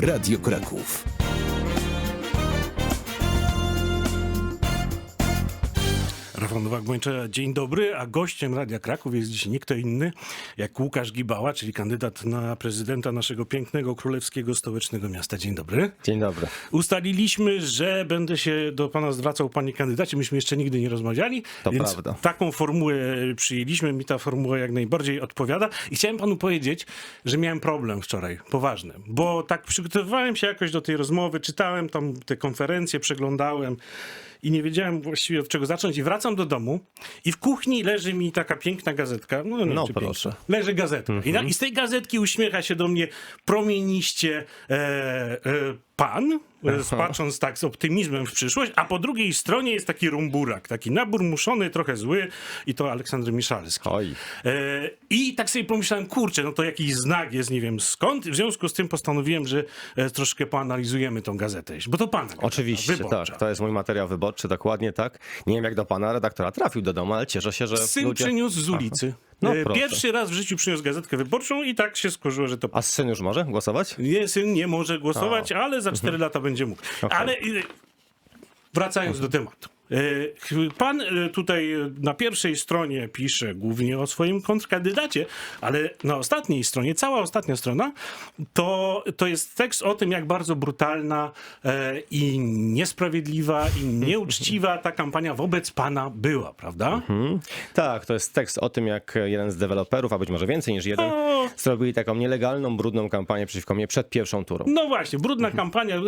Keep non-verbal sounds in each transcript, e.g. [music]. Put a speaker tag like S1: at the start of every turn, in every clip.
S1: Radio Kraków.
S2: Rafał Nowak-Błończa, dzień dobry, a gościem Radia Kraków jest dziś nie kto inny jak Łukasz Gibała, czyli kandydat na prezydenta naszego pięknego, królewskiego, stołecznego miasta. Dzień dobry.
S3: Dzień dobry.
S2: Ustaliliśmy, że będę się do pana zwracał, panie kandydacie. Myśmy jeszcze nigdy nie rozmawiali,
S3: To
S2: więc
S3: prawda.
S2: taką formułę przyjęliśmy. Mi ta formuła jak najbardziej odpowiada. I chciałem panu powiedzieć, że miałem problem wczoraj, poważny, bo tak przygotowywałem się jakoś do tej rozmowy, czytałem tam te konferencje, przeglądałem i nie wiedziałem właściwie od czego zacząć. I wracam do domu i w kuchni leży mi taka piękna gazetka. No, nie
S3: No,
S2: czy
S3: proszę.
S2: piękna. Leży gazetka. I, na, I z tej gazetki uśmiecha się do mnie promieniście e, e, pan, e, patrząc tak z optymizmem w przyszłość, a po drugiej stronie jest taki rumburak, taki nabór muszony, trochę zły i to Aleksander Miszalski.
S3: Oj.
S2: E, I tak sobie pomyślałem, kurczę, no to jakiś znak jest, nie wiem skąd. W związku z tym postanowiłem, że e, troszkę poanalizujemy tą gazetę, bo to gazeta,
S3: Oczywiście, tak. To jest mój materiał wyborczy, dokładnie tak. Nie wiem, jak do pana redaktora trafił do domu, ale cieszę się, że
S2: Syn
S3: ludzie...
S2: przyniósł z ulicy.
S3: No
S2: E. Pierwszy raz w życiu przyniósł gazetkę wyborczą i tak się skurzyło, że to
S3: A syn już może głosować?
S2: Nie, syn nie może głosować, ale za 4 lata będzie mógł. Ale y, wracając do tematu. Y, Pan y, tutaj y, na pierwszej stronie pisze głównie o swoim kontrkandydacie, ale na ostatniej stronie, cała ostatnia strona, to, to jest tekst o tym, jak bardzo brutalna e, i niesprawiedliwa i nieuczciwa ta kampania wobec pana była, prawda?
S3: Tak, to jest tekst o tym, jak jeden z deweloperów, a być może więcej niż jeden,
S2: O.
S3: zrobili taką nielegalną, brudną kampanię przeciwko mnie przed pierwszą turą.
S2: No właśnie, brudna kampania.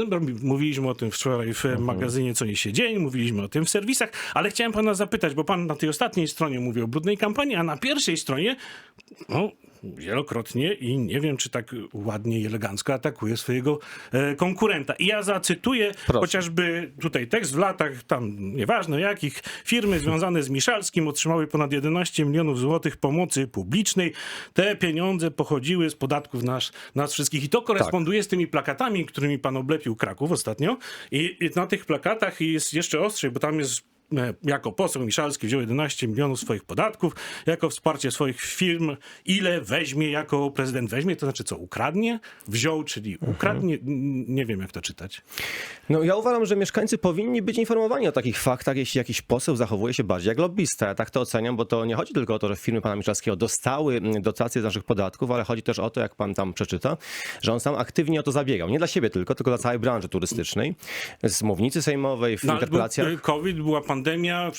S2: Mówiliśmy o tym wczoraj w magazynie Co niesie dzień, mówiliśmy o tym w serwisach, ale chciałem pana zapytać, bo pan na tej ostatniej stronie mówi o brudnej kampanii, a na pierwszej stronie, no, wielokrotnie i nie wiem, czy tak ładnie i elegancko atakuje swojego e, konkurenta. I ja zacytuję
S3: Proszę.
S2: chociażby tutaj tekst w latach, tam nieważne jakich, firmy związane z Miszalskim otrzymały ponad 11 milionów złotych pomocy publicznej. Te pieniądze pochodziły z podatków nas, nas wszystkich. I to koresponduje z tymi plakatami, którymi pan oblepił Kraków ostatnio. I, I na tych plakatach jest jeszcze ostrzej, bo tam jest jako poseł Miszalski wziął 11 milionów swoich podatków, jako wsparcie swoich firm, ile weźmie jako prezydent weźmie, to znaczy co, ukradnie? Wziął, czyli ukradnie? N- Nie wiem, jak to czytać.
S3: No ja uważam, że mieszkańcy powinni być informowani o takich faktach, jeśli jakiś poseł zachowuje się bardziej jak lobbysta. Ja tak to oceniam, bo to nie chodzi tylko o to, że firmy pana Miczalskiego dostały dotacje z naszych podatków, ale chodzi też o to, jak pan tam przeczyta, że on sam aktywnie o to zabiegał. Nie dla siebie tylko, tylko dla całej branży turystycznej. Z mównicy sejmowej, w
S2: No,
S3: interpelacjach.
S2: e, COVID, była pandemia,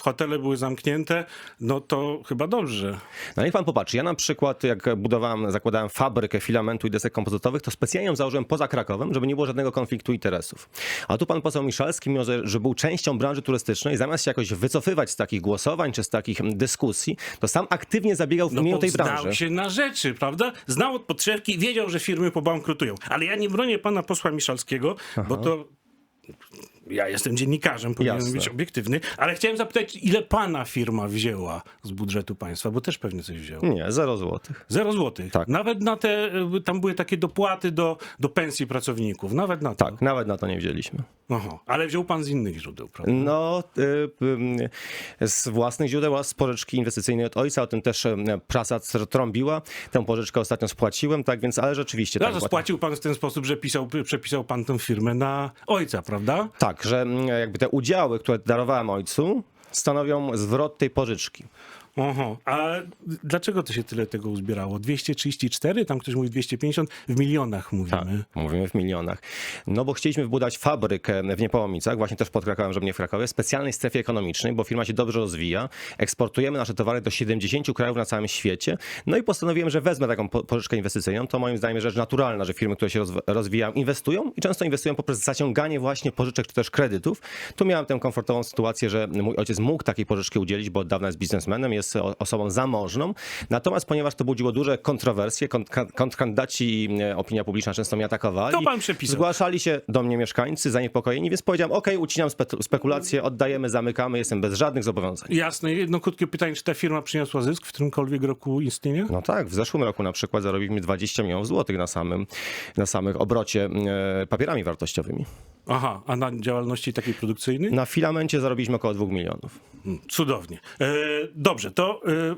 S2: hotele były zamknięte, no to chyba dobrze.
S3: No niech pan popatrzy. Ja na przykład, jak budowałem, zakładałem fabrykę filamentu i desek kompozytowych, to specjalnie ją założyłem poza Krakowem, żeby nie było żadnego konfliktu interesów. A tu pan poseł Miszalski, mimo że, był częścią branży turystycznej, zamiast się jakoś wycofywać z takich głosowań czy z takich mm, dyskusji, to sam aktywnie zabiegał w
S2: No
S3: imieniu tej
S2: znał
S3: branży.
S2: się na rzeczy, prawda? Znał od podszewki, wiedział, że firmy pobankrutują. Ale ja nie bronię pana posła Miszalskiego, bo to... Ja jestem dziennikarzem, powinienem
S3: Jasne.
S2: być obiektywny, ale chciałem zapytać, ile pana firma wzięła z budżetu państwa, bo też pewnie coś wzięła.
S3: Nie, zero złotych.
S2: Zero złotych.
S3: Tak.
S2: Nawet na te, y, tam były takie dopłaty do, do pensji pracowników. Nawet na to.
S3: Tak, nawet na to nie wzięliśmy.
S2: Aha. Ale wziął pan z innych źródeł, prawda?
S3: No, y, y, z własnych źródeł, a z pożyczki inwestycyjnej od ojca, o tym też prasa tr- trąbiła. Tę pożyczkę ostatnio spłaciłem, tak więc, ale rzeczywiście.
S2: No,
S3: tak,
S2: spłacił pan w ten sposób, że pisał, przepisał pan tę firmę na ojca, prawda?
S3: Tak, że mm, jakby te udziały, które darowałem ojcu, stanowią zwrot tej pożyczki.
S2: Oho. A dlaczego to się tyle tego uzbierało? 234? Tam ktoś mówi 250? W milionach mówimy.
S3: Mówimy w milionach. No bo chcieliśmy wbudować fabrykę w Niepołomicach, właśnie też pod Krakowem, żeby nie w Krakowie, w specjalnej strefie ekonomicznej, bo firma się dobrze rozwija. Eksportujemy nasze towary do 70 krajów na całym świecie. No i postanowiłem, że wezmę taką po- pożyczkę inwestycyjną. To moim zdaniem rzecz naturalna, że firmy, które się rozw- rozwijają, inwestują i często inwestują poprzez zaciąganie właśnie pożyczek czy też kredytów. Tu miałem tę komfortową sytuację, że mój ojciec mógł takiej pożyczki udzielić, bo od dawna jest biznesmenem, jest o- osobą zamożną. Natomiast ponieważ to budziło duże kontrowersje, kont- kontrkandydaci i e, opinia publiczna często mnie atakowali.
S2: To pan przepisał.
S3: Zgłaszali się do mnie mieszkańcy zaniepokojeni, więc powiedziałem, ok, ucinam spe- spekulacje, oddajemy, zamykamy, jestem bez żadnych zobowiązań.
S2: Jasne. Jedno krótkie pytanie, czy ta firma przyniosła zysk w którymkolwiek roku istnienia?
S3: No tak, w zeszłym roku na przykład zarobiliśmy 20 milionów złotych na samym, na samych obrocie e, papierami wartościowymi.
S2: Aha, a na działalności takiej produkcyjnej?
S3: Na filamencie zarobiliśmy około 2 milionów.
S2: Mm, Cudownie. E, dobrze, to e,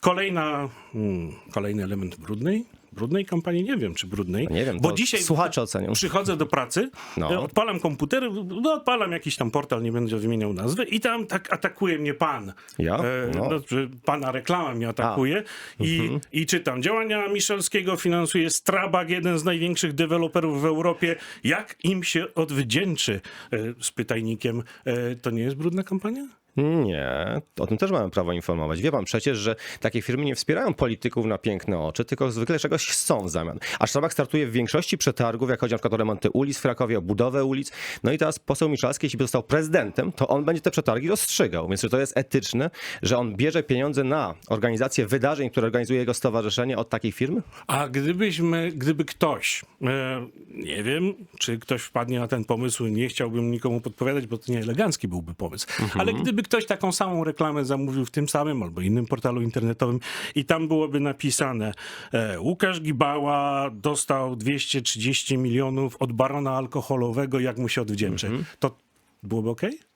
S2: kolejna, mm, kolejny element brudnej brudnej kampanii, nie wiem czy brudnej,
S3: No nie wiem,
S2: bo dzisiaj
S3: słuchacze ocenią.
S2: przychodzę do pracy,
S3: No.
S2: odpalam komputer, no odpalam jakiś tam portal, nie będę wymieniał nazwy i tam tak atakuje mnie pan.
S3: Ja?
S2: E,
S3: No.
S2: no, pana reklama mnie atakuje i,
S3: Mhm.
S2: i czytam. Działania Michelskiego finansuje Strabag, jeden z największych deweloperów w Europie. Jak im się odwdzięczy? E, z pytajnikiem. E, to nie jest brudna kampania?
S3: Nie, o tym też mamy prawo informować. Wie pan przecież, że takie firmy nie wspierają polityków na piękne oczy, tylko zwykle czegoś chcą w zamian. A Strabag startuje w większości przetargów, jak chodzi na przykład o remonty ulic w Krakowie, o budowę ulic. No i teraz poseł Miszalski, jeśli by został prezydentem, to on będzie te przetargi rozstrzygał. Więc czy to jest etyczne, że on bierze pieniądze na organizację wydarzeń, które organizuje jego stowarzyszenie od takiej firmy?
S2: A gdybyśmy, gdyby ktoś, e, nie wiem, czy ktoś wpadnie na ten pomysł, nie chciałbym nikomu podpowiadać, bo to nie elegancki byłby pomysł, ale gdyby ktoś taką samą reklamę zamówił w tym samym albo innym portalu internetowym i tam byłoby napisane e, Łukasz Gibała dostał 230 milionów od barona alkoholowego, jak mu się odwdzięczy, to byłoby okej?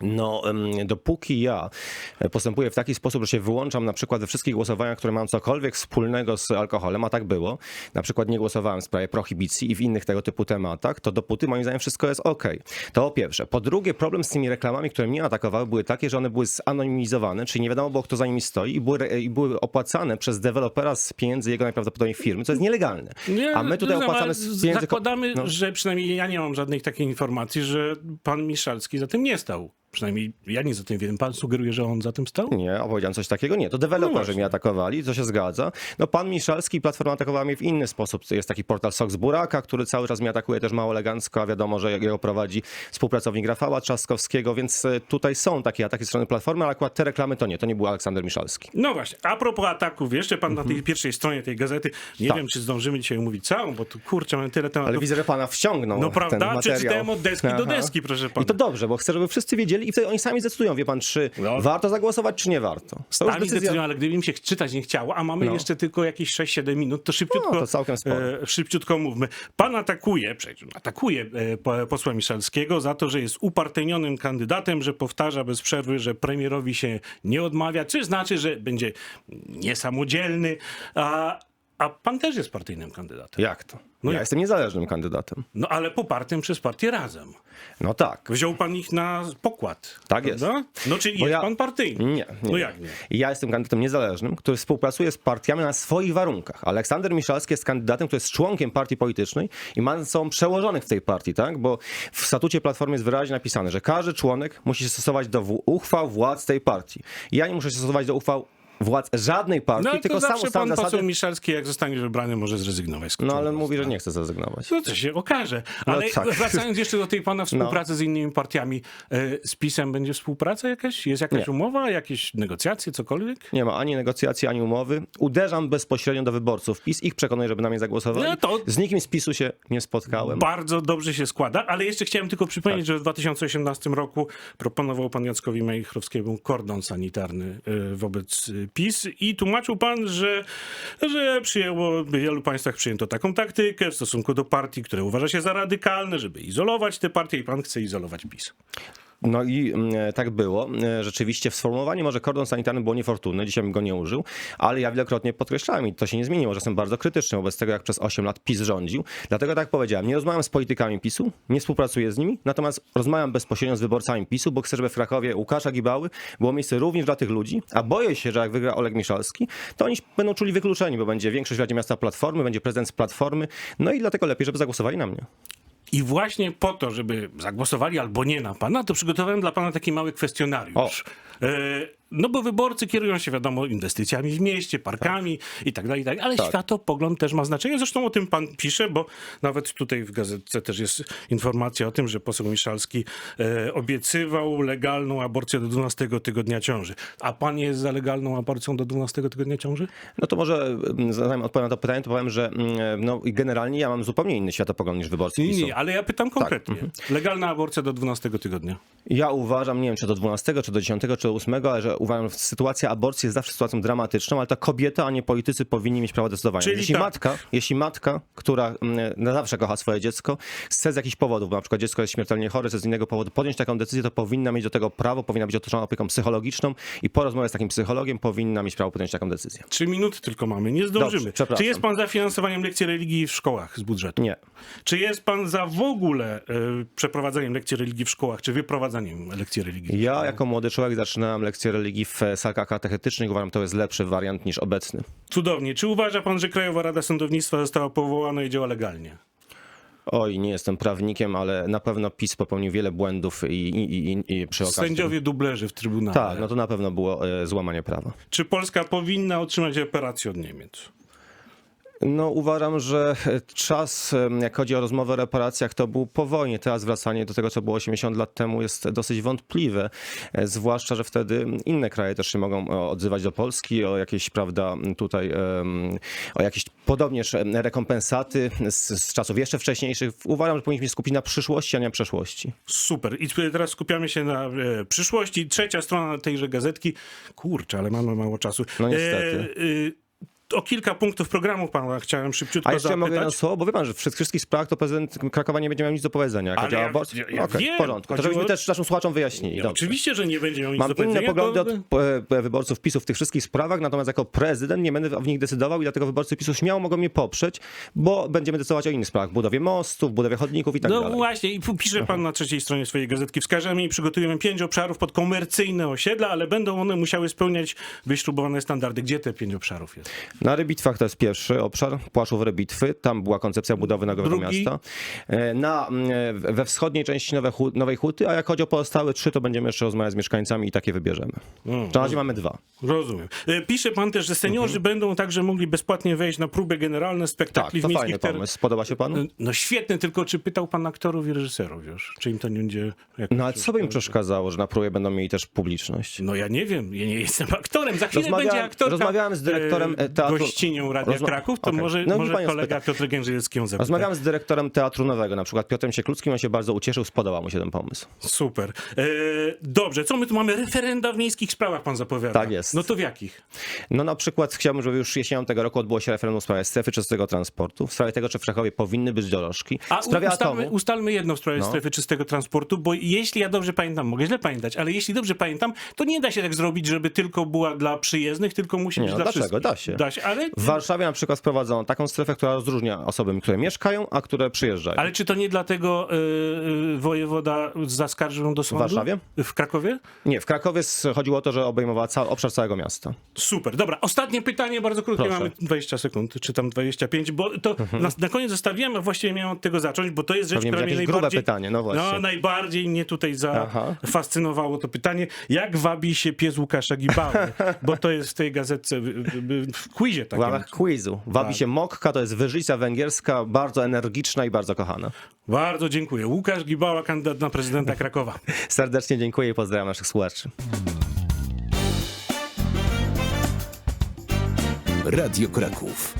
S3: No, dopóki ja postępuję w taki sposób, że się wyłączam na przykład we wszystkich głosowaniach, które mają cokolwiek wspólnego z alkoholem, a tak było, na przykład nie głosowałem w sprawie prohibicji i w innych tego typu tematach, to dopóty moim zdaniem wszystko jest ok. To po pierwsze. Po drugie, problem z tymi reklamami, które mnie atakowały, były takie, że one były zanonimizowane, czyli nie wiadomo było, kto za nimi stoi i były, i były opłacane przez dewelopera z pieniędzy jego najprawdopodobniej firmy, co jest nielegalne. a my tutaj
S2: no,
S3: opłacamy z pieniędzy...
S2: Zakładamy,
S3: no.
S2: że przynajmniej ja nie mam żadnej takiej informacji, że pan Miszalski za tym nie stał. Przynajmniej ja nie za tym wiem. Pan sugeruje, że on za tym stał?
S3: Nie, opowiedziałem coś takiego. Nie, to
S2: No
S3: deweloperzy
S2: właśnie.
S3: mnie atakowali, to się zgadza. No pan Miszalski Platforma atakowała mnie w inny sposób. Jest taki portal Sox Buraka, który cały czas mnie atakuje też mało elegancko, a wiadomo, że jego prowadzi współpracownik Rafała Trzaskowskiego, więc e, tutaj są takie ataki ze strony Platformy, ale akurat te reklamy to nie, to nie był Aleksander Miszalski.
S2: No właśnie, a propos ataków, jeszcze pan
S3: Mhm.
S2: na tej pierwszej stronie tej gazety, nie
S3: Tak.
S2: wiem, czy zdążymy dzisiaj omówić całą, bo tu kurczę, mamy tyle tematów.
S3: Ale widzę, że pana wciągnął
S2: No
S3: ten
S2: prawda,
S3: materiał.
S2: przeczytałem od deski do deski, proszę pana.
S3: I to dobrze, bo chcę, żeby wszyscy wiedzieli i wtedy oni sami zdecydują, wie pan, czy
S2: No.
S3: warto zagłosować, czy nie warto. To
S2: Sami
S3: decyzja...
S2: decydują, ale gdyby im się czytać nie chciało, a mamy
S3: No.
S2: jeszcze tylko jakieś 6-7 minut, to szybciutko,
S3: No, to całkiem
S2: e, szybciutko mówmy. Pan atakuje, przecież atakuje e, po- posła Miszalskiego za to, że jest upartyjnionym kandydatem, że powtarza bez przerwy, że premierowi się nie odmawia, czy znaczy, że będzie niesamodzielny, a, a pan też jest partyjnym kandydatem.
S3: Jak to?
S2: No
S3: ja
S2: jak?
S3: jestem niezależnym kandydatem.
S2: No ale popartym przez partię Razem.
S3: No tak.
S2: Wziął pan ich na pokład.
S3: Tak jest.
S2: prawda? No czyli
S3: Bo
S2: jest
S3: ja-
S2: pan partyjny.
S3: Nie, nie.
S2: No jak nie?
S3: Ja jestem kandydatem niezależnym, który współpracuje z partiami na swoich warunkach. Aleksander Miszalski jest kandydatem, który jest członkiem partii politycznej i ma są przełożonych w tej partii, tak? Bo w statucie Platformy jest wyraźnie napisane, że każdy członek musi się stosować do uchwał władz tej partii. Ja nie muszę się stosować do uchwał władz żadnej partii,
S2: No
S3: tylko sam ustalam
S2: pan
S3: zasady.
S2: poseł Miszalski, jak zostanie wybrany, może zrezygnować z
S3: No ale mówi, że nie chce zrezygnować.
S2: No to się okaże. Ale
S3: tak. No.
S2: wracając jeszcze do tej pana współpracy z innymi partiami, e, z PiSem będzie współpraca jakaś? Jest jakaś
S3: Nie.
S2: umowa, jakieś negocjacje, cokolwiek?
S3: Nie ma ani negocjacji, ani umowy. Uderzam bezpośrednio do wyborców PiS. Ich przekonuję, żeby na mnie zagłosowali.
S2: No to-
S3: Z nikim z PiSu się nie spotkałem.
S2: Bardzo dobrze się składa, ale jeszcze chciałem tylko
S3: Tak.
S2: przypomnieć, że w 2018 roku proponował pan Jackowi Majchrowskiemu kordon sanitarny e, wobec e, PiS i tłumaczył pan, że, że przyjęło, w wielu państwach przyjęto taką taktykę w stosunku do partii, które uważa się za radykalne, żeby izolować te partie i pan chce izolować PiS.
S3: No i mm, tak było. E, Rzeczywiście w sformułowaniu może kordon sanitarny było niefortunne, dzisiaj bym go nie użył, ale ja wielokrotnie podkreślałem i to się nie zmieniło, że jestem bardzo krytyczny wobec tego, jak przez 8 lat PiS rządził. Dlatego tak powiedziałem, nie rozmawiam z politykami PiSu, nie współpracuję z nimi, natomiast rozmawiam bezpośrednio z wyborcami PiSu, bo chcę, żeby w Krakowie Łukasza Gibały było miejsce również dla tych ludzi, a boję się, że jak wygra Oleg Miszalski, to oni będą czuli wykluczeni, bo będzie większość w Radzie Miasta Platformy, będzie prezydent z Platformy, no i dlatego lepiej, żeby zagłosowali na mnie.
S2: I właśnie po to, żeby zagłosowali albo nie na pana, to przygotowałem dla pana taki mały kwestionariusz. E, no bo wyborcy kierują się, wiadomo, inwestycjami w mieście, parkami i tak dalej, i tak ale
S3: Tak.
S2: światopogląd też ma znaczenie. Zresztą o tym pan pisze, bo nawet tutaj w gazetce też jest informacja o tym, że poseł Miszalski e, obiecywał legalną aborcję do 12 tygodnia ciąży. A pan jest za legalną aborcją do 12 tygodnia ciąży?
S3: No to może mm, zanim odpowiem na to pytanie, to powiem, że mm, no, generalnie ja mam zupełnie inny światopogląd niż wyborcy
S2: Nie, nie, ale ja pytam konkretnie. Legalna aborcja do 12 tygodnia.
S3: Ja uważam, nie wiem czy do 12, czy do 10, czy do 8, ale że uważam, sytuacja aborcji jest zawsze sytuacją dramatyczną, ale to kobieta, a nie politycy powinni mieć prawo decydowania.
S2: Czyli
S3: jeśli,
S2: tak.
S3: matka, jeśli matka, która mm, na zawsze kocha swoje dziecko, chce z jakichś powodów, bo na przykład dziecko jest śmiertelnie chore, chce z innego powodu podjąć taką decyzję, to powinna mieć do tego prawo, powinna być otoczona opieką psychologiczną i po rozmowie z takim psychologiem powinna mieć prawo podjąć taką decyzję.
S2: Trzy minuty tylko mamy, nie zdążymy.
S3: Dobrze.
S2: Czy jest pan za finansowaniem lekcji religii w szkołach z budżetu?
S3: Nie.
S2: Czy jest pan za w ogóle e, przeprowadzaniem lekcji religii w szkołach, czy wyprowadzaniem lekcji religii?
S3: Ja jako młody człowiek zaczynałem lekcje religii w e, salkach katechetycznych. Uważam, to jest lepszy wariant niż obecny.
S2: Cudownie. Czy uważa pan, że Krajowa Rada Sądownictwa została powołana i działa legalnie?
S3: Oj, nie jestem prawnikiem, ale na pewno PiS popełnił wiele błędów i, i, i, i przy okazji...
S2: Sędziowie dublerzy w Trybunale.
S3: Tak, no to na pewno było e, złamanie prawa.
S2: Czy Polska powinna otrzymać reparacje od Niemiec?
S3: No uważam, że czas, jak chodzi o rozmowę o reparacjach, to był po wojnie. Teraz wracanie do tego, co było 80 lat temu jest dosyć wątpliwe. E, Zwłaszcza, że wtedy inne kraje też się mogą e, odzywać do Polski o jakieś, prawda, tutaj, o jakieś podobnież rekompensaty z, z czasów jeszcze wcześniejszych. Uważam, że powinniśmy się skupić na przyszłości, a nie na przeszłości.
S2: Super. I teraz skupiamy się na e, przyszłości. Trzecia strona tejże gazetki. Kurczę, ale mamy mało czasu.
S3: No niestety.
S2: E, e, o kilka punktów programu pana chciałem szybciutko
S3: A jeszcze ja mogę
S2: zapytać.
S3: słowo, bo wie pan, że w wszystkich sprawach to prezydent Krakowa nie będzie miał nic do powiedzenia.
S2: Ale
S3: o
S2: ja-
S3: aborcję.
S2: ja- ja
S3: Okej,
S2: wiem.
S3: w porządku. To żebyśmy też naszym słuchaczom wyjaśnili.
S2: Ja. Oczywiście, że nie będzie miał nic
S3: Mam
S2: do powiedzenia.
S3: inne poglądy
S2: bo-
S3: od e, wyborców PiSu w tych wszystkich sprawach, natomiast jako prezydent nie będę w nich decydował i dlatego wyborcy PiSu śmiało mogą mnie poprzeć, bo będziemy decydować o innych sprawach. Budowie mostów, budowie chodników i tak
S2: No
S3: dalej.
S2: właśnie, i pisze pan na trzeciej stronie swojej gazetki. Wskażemy i przygotujemy pięć obszarów pod komercyjne osiedla, ale będą one musiały spełniać wyśrubowane standardy. Gdzie te pięć obszarów jest?
S3: Na Rybitwach to jest pierwszy obszar, Płaszów Rybitwy, tam była koncepcja budowy nowego
S2: Drugi?
S3: miasta. E, Na, mm, we wschodniej części Nowe Nowej Huty, a jak chodzi o pozostałe trzy, to będziemy jeszcze rozmawiać z mieszkańcami i takie wybierzemy.
S2: Mm.
S3: Na razie mamy dwa.
S2: Rozumiem. E, Pisze pan też, że seniorzy będą także mogli bezpłatnie wejść na próby generalne
S3: Tak,
S2: spektakli
S3: to
S2: w
S3: fajny
S2: ter-
S3: pomysł. Podoba się panu?
S2: No świetne, tylko czy pytał pan aktorów i reżyserów już? Czy im to nie będzie...
S3: No ale co by im przeszkadzało, że na próbie będą mieli też publiczność?
S2: No ja nie wiem, ja nie jestem aktorem. Za chwilę będzie aktorka
S3: rozmawiałem z dyrektorem, e, teatru-
S2: gościnią Radia
S3: Rozma-
S2: Kraków, to
S3: Okej.
S2: może,
S3: No,
S2: może kolega
S3: spyta.
S2: Piotr Gężylecki ją zapyta.
S3: Rozmawiałem z dyrektorem Teatru Nowego, na przykład Piotrem Siekluckim, on się bardzo ucieszył, spodobał mu się ten pomysł.
S2: Super. E, dobrze, co my tu mamy? Referenda w miejskich sprawach pan zapowiada.
S3: Tak jest.
S2: No to w jakich?
S3: No na przykład chciałbym, żeby już jesienią tego roku odbyło się referendum w sprawie strefy czystego transportu, w sprawie tego, czy w Krakowie powinny być dorożki,
S2: A
S3: sprawie
S2: ustalmy,
S3: atomu.
S2: ustalmy jedno w sprawie
S3: No.
S2: strefy czystego transportu, bo jeśli ja dobrze pamiętam, mogę źle pamiętać, ale jeśli dobrze pamiętam, to nie da się tak zrobić, żeby tylko była dla przyjezdnych, tylko musi
S3: Nie,
S2: być
S3: no
S2: dla
S3: dlaczego?
S2: wszystkich.
S3: Da się.
S2: Da się, ale...
S3: W Warszawie na przykład wprowadzono taką strefę, która rozróżnia osoby, które mieszkają, a które przyjeżdżają.
S2: Ale czy to nie dlatego y, y, wojewoda zaskarżył do sądu?
S3: Warszawie?
S2: W Krakowie?
S3: Nie, w Krakowie chodziło o to, że obejmowała cały obszar całego miasta.
S2: Super, dobra. Ostatnie pytanie, bardzo krótkie,
S3: Proszę.
S2: mamy 20 sekund, czy tam 25, bo to na, na koniec zostawiłem, a właściwie miałem od tego zacząć, bo to jest rzecz,
S3: Pewnie
S2: która mnie najbardziej...
S3: pytanie, no właśnie.
S2: No, najbardziej mnie tutaj zafascynowało to pytanie. Jak wabi się pies Łukasza Gibały? [laughs] Bo to jest w tej gazetce, w, w, w quizie
S3: W
S2: takim.
S3: ramach quizu. Wabi
S2: Tak.
S3: się Mokka, to jest wyżyca węgierska, bardzo energiczna i bardzo kochana.
S2: Bardzo dziękuję. Łukasz Gibała, kandydat na prezydenta Krakowa. [laughs]
S3: Serdecznie dziękuję i pozdrawiam naszych słuchaczy.
S1: Radio Kraków.